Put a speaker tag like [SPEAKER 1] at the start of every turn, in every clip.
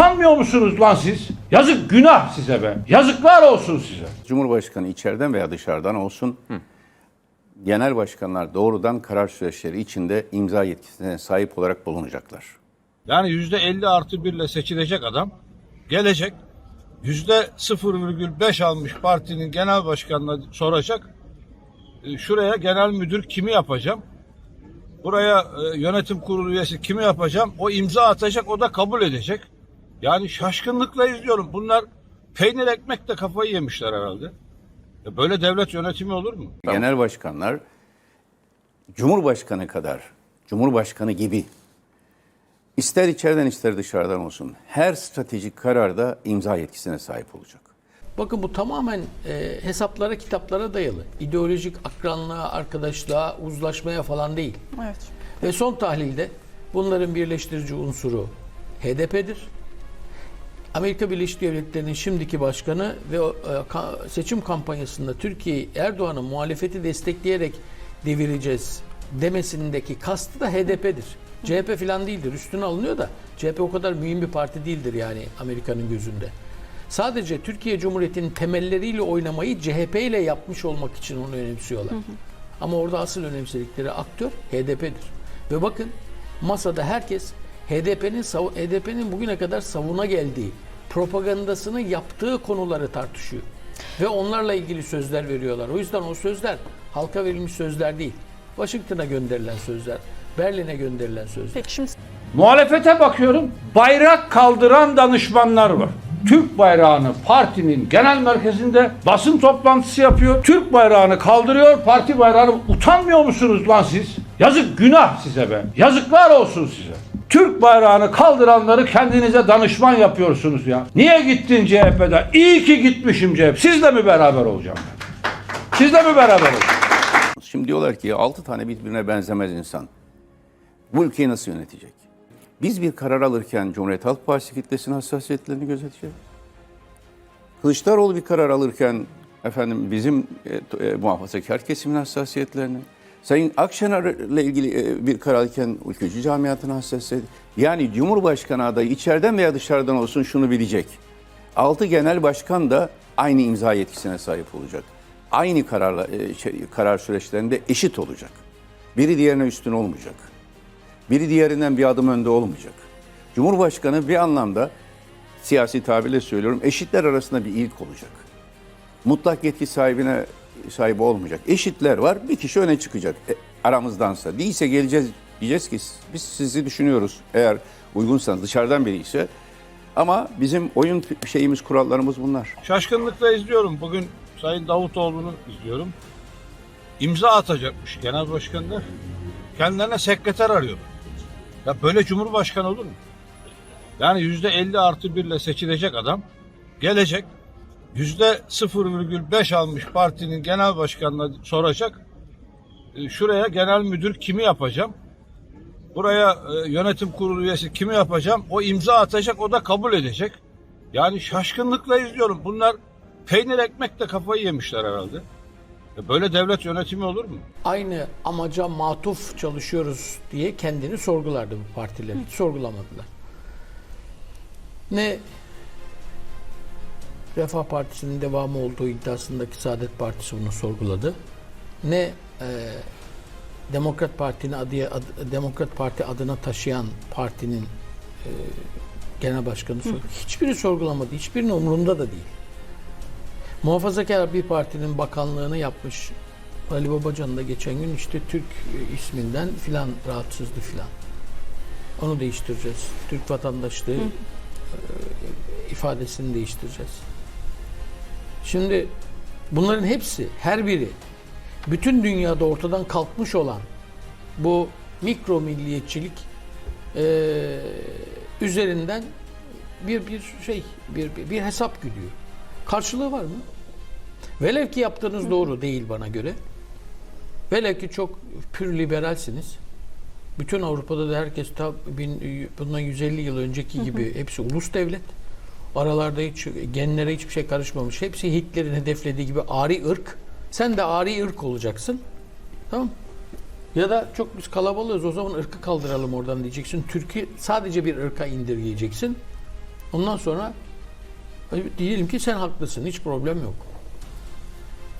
[SPEAKER 1] Utanmıyor musunuz lan siz? Yazık günah size be. Yazıklar olsun size.
[SPEAKER 2] Cumhurbaşkanı içeriden veya dışarıdan olsun genel başkanlar doğrudan karar süreçleri içinde imza yetkisine sahip olarak bulunacaklar.
[SPEAKER 3] Yani yüzde 50 artı 1 ile seçilecek adam gelecek yüzde 0,5 almış partinin genel başkanına soracak. E, Şuraya genel müdür kimi yapacağım? Buraya e, yönetim kurulu üyesi kimi yapacağım? O imza atacak, o da kabul edecek. Yani şaşkınlıkla izliyorum. Bunlar peynir ekmekle kafayı yemişler herhalde. E, Böyle devlet yönetimi olur mu?
[SPEAKER 2] Genel başkanlar Cumhurbaşkanı kadar, Cumhurbaşkanı gibi ister içeriden ister dışarıdan olsun her stratejik kararda imza yetkisine sahip olacak.
[SPEAKER 4] Bakın bu tamamen e, hesaplara, kitaplara dayalı. İdeolojik akranlığa, arkadaşlığa, uzlaşmaya falan değil.
[SPEAKER 5] Evet.
[SPEAKER 4] Ve son tahlilde bunların birleştirici unsuru HDP'dir. Amerika Birleşik Devletleri'nin şimdiki başkanı ve e, seçim kampanyasında Türkiye'yi Erdoğan'ın muhalefeti destekleyerek devireceğiz demesindeki kastı da HDP'dir. CHP falan değildir. Üstüne alınıyor da CHP o kadar mühim bir parti değildir yani Amerika'nın gözünde. Sadece Türkiye Cumhuriyeti'nin temelleriyle oynamayı CHP ile yapmış olmak için onu önemsiyorlar. Ama orada asıl önemsedikleri aktör HDP'dir. Ve bakın masada herkes HDP'nin HDP'nin bugüne kadar savuna geldiği, propagandasını yaptığı konuları tartışıyor. Ve onlarla ilgili sözler veriyorlar. O yüzden o sözler halka verilmiş sözler değil. Washington'a gönderilen sözler, Berlin'e gönderilen sözler.
[SPEAKER 5] Peki şimdi
[SPEAKER 1] Muhalefete bakıyorum. Bayrak kaldıran danışmanlar var. Türk bayrağını partinin genel merkezinde basın toplantısı yapıyor. Türk bayrağını kaldırıyor, parti bayrağını utanmıyor musunuz lan siz? Yazık günah size be. Yazıklar olsun size. Türk bayrağını kaldıranları kendinize danışman yapıyorsunuz ya. Niye gittin CHP'den? İyi ki gitmişim CHP. Sizle mi beraber olacağım ben? Sizle mi beraber olacağım?
[SPEAKER 2] Şimdi diyorlar ki 6 tane birbirine benzemez insan. Bu ülkeyi nasıl yönetecek? Biz bir karar alırken Cumhuriyet Halk Partisi kitlesinin hassasiyetlerini gözeteceğiz. Kılıçdaroğlu bir karar alırken efendim bizim e, e, muhafazakar kesimin hassasiyetlerini, Sayın Akşener'le ilgili e, bir karar alırken ülkücü camiatın hassasiyeti. Yani Cumhurbaşkanı adayı içeriden veya dışarıdan olsun şunu bilecek. Altı genel başkan da aynı imza yetkisine sahip olacak. Aynı kararla, e, şey, karar süreçlerinde eşit olacak. Biri diğerine üstün olmayacak. Biri diğerinden bir adım önde olmayacak. Cumhurbaşkanı bir anlamda siyasi tabirle söylüyorum eşitler arasında bir ilk olacak. Mutlak yetki sahibine sahibi olmayacak. Eşitler var bir kişi öne çıkacak e, aramızdansa. Değilse geleceğiz diyeceğiz ki biz sizi düşünüyoruz eğer uygunsanız dışarıdan biri ise. Ama bizim oyun şeyimiz kurallarımız bunlar.
[SPEAKER 3] Şaşkınlıkla izliyorum. Bugün Sayın Davutoğlu'nu izliyorum. İmza atacakmış genel başkanlar. Kendilerine sekreter arıyorlar. Ya böyle cumhurbaşkanı olur mu? Yani yüzde 50 artı 1 ile seçilecek adam gelecek yüzde 0,5 almış partinin genel başkanına soracak. E, Şuraya genel müdür kimi yapacağım? Buraya e, yönetim kurulu üyesi kimi yapacağım? O imza atacak, o da kabul edecek. Yani şaşkınlıkla izliyorum. Bunlar peynir ekmekle kafayı yemişler herhalde. E Böyle devlet yönetimi olur mu?
[SPEAKER 4] Aynı amaca matuf çalışıyoruz diye kendini sorgulardı bu partiler. Hiç sorgulamadılar. Ne Refah Partisi'nin devamı olduğu iddiasındaki Saadet Partisi bunu sorguladı. Ne e, Demokrat Parti'nin adı, ad- Demokrat Parti adına taşıyan partinin e, genel başkanı sorguladı. Hiçbiri sorgulamadı. Hiçbirinin umurunda da değil. Muhafazakar bir partinin bakanlığını yapmış Ali Babacan da geçen gün işte Türk e, isminden filan rahatsızdı filan. Onu değiştireceğiz. Türk vatandaşlığı e, ifadesini değiştireceğiz. Şimdi bunların hepsi, her biri bütün dünyada ortadan kalkmış olan bu mikro milliyetçilik e, üzerinden bir bir şey bir, bir, bir hesap güdüyor. Karşılığı var mı? Velev ki yaptığınız doğru değil bana göre. Velev ki çok pür liberalsiniz. Bütün Avrupa'da da herkes ta bin, bundan 150 yıl önceki gibi hepsi ulus devlet. Aralarda hiç genlere hiçbir şey karışmamış. Hepsi Hitler'in hedeflediği gibi ari ırk. Sen de ari ırk olacaksın. Tamam? Ya da çok biz kalabalığız o zaman ırkı kaldıralım oradan diyeceksin. Türk'ü sadece bir ırka indirgeyeceksin. Ondan sonra e, diyelim ki sen haklısın. Hiç problem yok.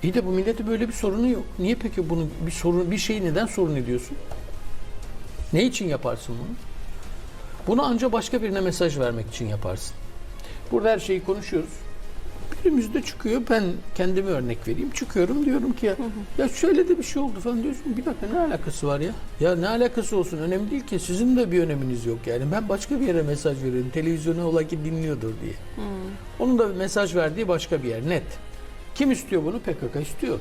[SPEAKER 4] İyi de bu millete böyle bir sorunu yok. Niye peki bunu bir sorun bir şeyi neden sorun ediyorsun? Ne için yaparsın bunu? Bunu ancak başka birine mesaj vermek için yaparsın. Burada her şeyi konuşuyoruz. Birimizde çıkıyor. Ben kendime örnek vereyim. Çıkıyorum diyorum ki ya, ya şöyle de bir şey oldu falan diyorsun. Bir dakika ne alakası var ya? Ya ne alakası olsun? Önemli değil ki. Sizin de bir öneminiz yok yani. Ben başka bir yere mesaj veriyorum. Televizyona ola ki dinliyordur diye. Onun da mesaj verdiği başka bir yer. Net. Kim istiyor bunu? PKK istiyor.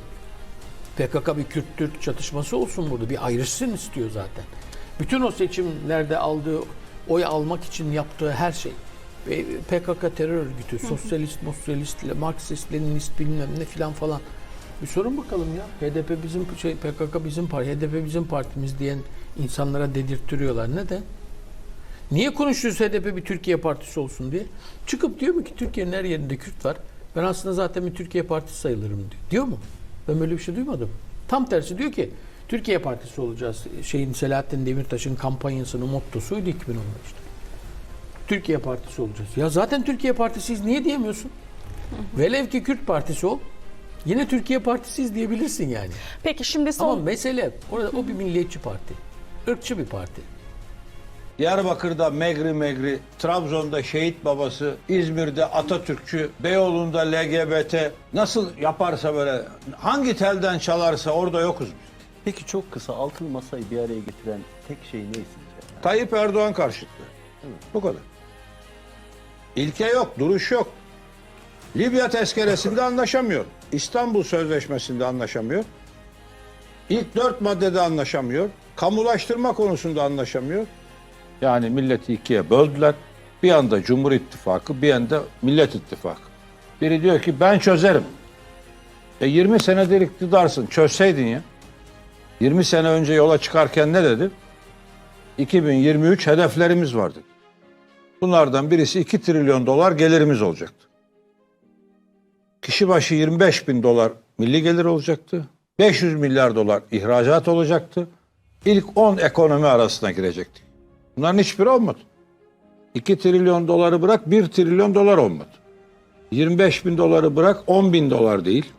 [SPEAKER 4] PKK bir Kürt-Türk çatışması olsun burada. Bir ayrışsın istiyor zaten. Bütün o seçimlerde aldığı oy almak için yaptığı her şey. Ve PKK terör örgütü, sosyalist, sosyalist, Marksist, Leninist bilmem ne filan falan. Bir sorun bakalım ya. HDP bizim şey PKK bizim parti, HDP bizim partimiz diyen insanlara dedirttiriyorlar. Neden? Niye konuşuyoruz HDP bir Türkiye partisi olsun diye? Çıkıp diyor mu ki Türkiye'nin her yerinde Kürt var. Ben aslında zaten bir Türkiye partisi sayılırım diyor. Diyor mu? Ben böyle bir şey duymadım. Tam tersi diyor ki Türkiye partisi olacağız. Şeyin Selahattin Demirtaş'ın kampanyasının mottosuydu 2015'te. Türkiye partisi olacağız. Ya zaten Türkiye partisiyiz niye diyemiyorsun? Velev ki Kürt partisi ol. Yine Türkiye partisiyiz diyebilirsin yani.
[SPEAKER 5] Peki şimdi son
[SPEAKER 4] Ama mesele orada o bir milliyetçi parti. ırkçı bir parti.
[SPEAKER 3] Diyarbakır'da Megri Megri, Trabzon'da şehit babası, İzmir'de Atatürkçü, Beyoğlu'nda LGBT nasıl yaparsa böyle hangi telden çalarsa orada yokuz biz.
[SPEAKER 6] Peki çok kısa altılı masayı bir araya getiren tek şey ne sizce?
[SPEAKER 3] Tayyip Erdoğan karşıtlığı. Bu kadar. İlke yok, duruş yok. Libya tezkeresinde anlaşamıyor. İstanbul Sözleşmesi'nde anlaşamıyor. İlk dört maddede anlaşamıyor. Kamulaştırma konusunda anlaşamıyor. Yani milleti ikiye böldüler. Bir anda Cumhur İttifakı, bir yanda Millet İttifakı. Biri diyor ki ben çözerim. E 20 senedir iktidarsın, çözseydin ya. 20 sene önce yola çıkarken ne dedi? 2023 hedeflerimiz vardı. Bunlardan birisi 2 trilyon dolar gelirimiz olacaktı. Kişi başı 25 bin dolar milli gelir olacaktı. 500 milyar dolar ihracat olacaktı. İlk 10 ekonomi arasına girecektik. Bunların hiçbiri olmadı. 2 trilyon doları bırak 1 trilyon dolar olmadı. 25 bin doları bırak 10 bin dolar değil.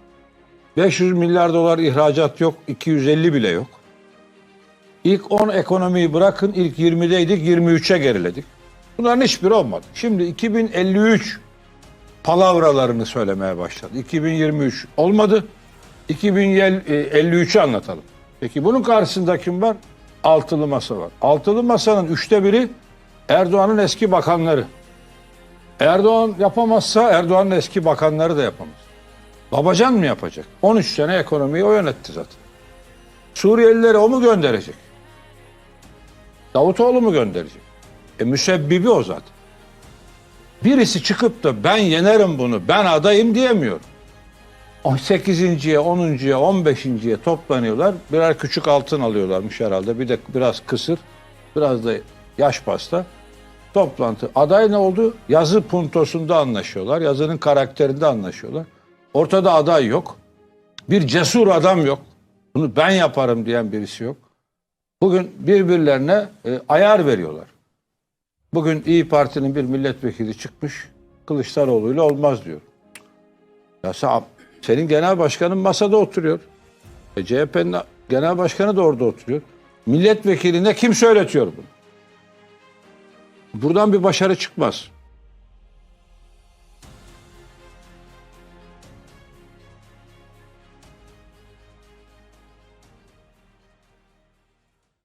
[SPEAKER 3] 500 milyar dolar ihracat yok, 250 bile yok. İlk 10 ekonomiyi bırakın ilk 20'deydik 23'e geriledik. Bunların hiçbiri olmadı. Şimdi 2053 palavralarını söylemeye başladı. 2023 olmadı. 2053'ü anlatalım. Peki bunun karşısında kim var? Altılı masa var. Altılı masanın üçte biri Erdoğan'ın eski bakanları. Erdoğan yapamazsa Erdoğan'ın eski bakanları da yapamaz. Babacan mı yapacak? 13 sene ekonomiyi o yönetti zaten. Suriyelileri o mu gönderecek? Davutoğlu mu gönderecek? E müsebbibi o zaten. Birisi çıkıp da ben yenerim bunu, ben adayım diyemiyor. 8.ye, 10.ya, 15.ye toplanıyorlar. Birer küçük altın alıyorlarmış herhalde. Bir de biraz kısır, biraz da yaş pasta. Toplantı. Aday ne oldu? Yazı puntosunda anlaşıyorlar. Yazının karakterinde anlaşıyorlar. Ortada aday yok. Bir cesur adam yok. Bunu ben yaparım diyen birisi yok. Bugün birbirlerine e, ayar veriyorlar. Bugün İyi Parti'nin bir milletvekili çıkmış. Kılıçdaroğlu'yla olmaz diyor. Ya sen, senin genel başkanın masada oturuyor. E, CHP'nin genel başkanı da orada oturuyor. Milletvekiline kim söyletiyor bunu? Buradan bir başarı çıkmaz.